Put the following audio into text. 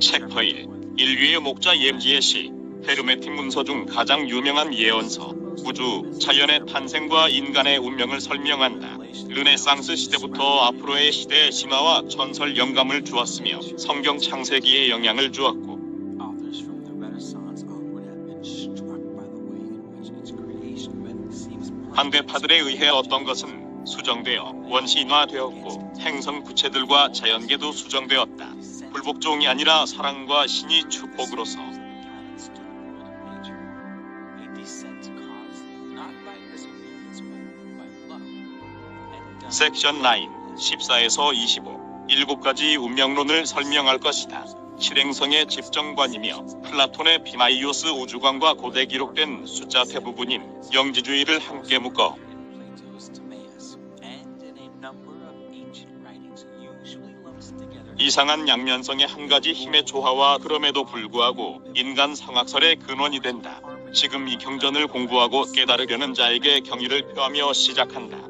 책퍼일 인류의 목자 옌지의 시 헤르메틱 문서 중 가장 유명한 예언서 우주 자연의 탄생과 인간의 운명을 설명한다. 르네상스 시대부터 앞으로의 시대의 신화와 전설 영감을 주었으며 성경 창세기에 영향을 주었고 반대파들에 의해 어떤 것은 수정되어 원시인화되었고 행성 구체들과 자연계도 수정되었다. 불복종이 아니라 사랑과 신이 축복으로서. 섹션 9 14에서 25 7가지 운명론을 설명할 것이다. 실행성의 집정관이며 플라톤의 비마이오스 우주관과 고대 기록된 숫자 대부분인 영지주의를 함께 묶어 이상한 양면성의 한 가지 힘의 조화와 그럼에도 불구하고 인간 상학설의 근원이 된다. 지금 이 경전을 공부하고 깨달으려는 자에게 경의를 표하며 시작한다.